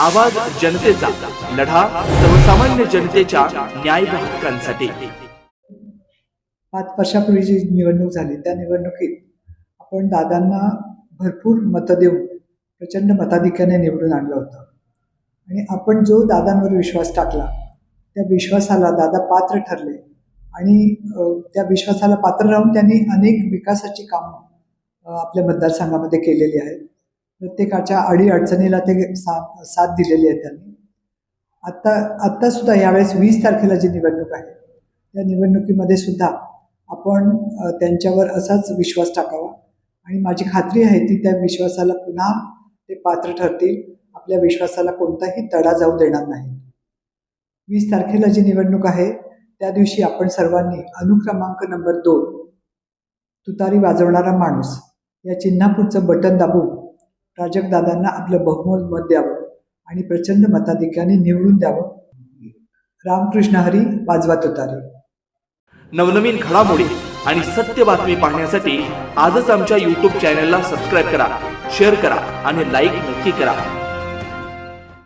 आवाज जनतेचा लढा सर्वसामान्य जनतेच्या न्याय हक्कांसाठी. पाच वर्षापूर्वी जी निवडणूक झाली त्या निवडणुकीत आपण दादांना भरपूर मतं देऊन प्रचंड मताधिक्याने निवडून आणलं होतं. आणि आपण जो दादांवर विश्वास टाकला त्या विश्वासाला दादा पात्र ठरले. आणि त्या विश्वासाला पात्र राहून त्यांनी अनेक विकासाची कामं आपल्या मतदारसंघामध्ये केलेली आहेत. प्रत्येकाच्या अडीअडचणीला ते साथ साथ दिलेली आहे त्यांनी. आत्ता आत्तासुद्धा यावेळेस वीस तारखेला जी निवडणूक आहे त्या निवडणुकीमध्ये सुद्धा आपण त्यांच्यावर असाच विश्वास टाकावा. आणि माझी खात्री आहे ती त्या विश्वासाला पुन्हा ते पात्र ठरतील. आपल्या विश्वासाला कोणताही तडा जाऊ देणार नाही. वीस तारखेला जी निवडणूक आहे त्या दिवशी आपण सर्वांनी अनुक्रमांक नंबर दोन तुतारी वाजवणारा माणूस या चिन्हापुढचं बटन दाबून प्राजक्तदादांना आपलं बहुमोल मत द्यावं आणि प्रचंड मताधिक्याने निवडून द्यावं. रामकृष्ण हरी वाजवा तुतारी. नवनवीन घडामोडी आणि सत्य बातमी पाहण्यासाठी आजच आमच्या यूट्यूब चॅनलला सबस्क्राईब करा शेअर करा आणि लाईक नक्की करा.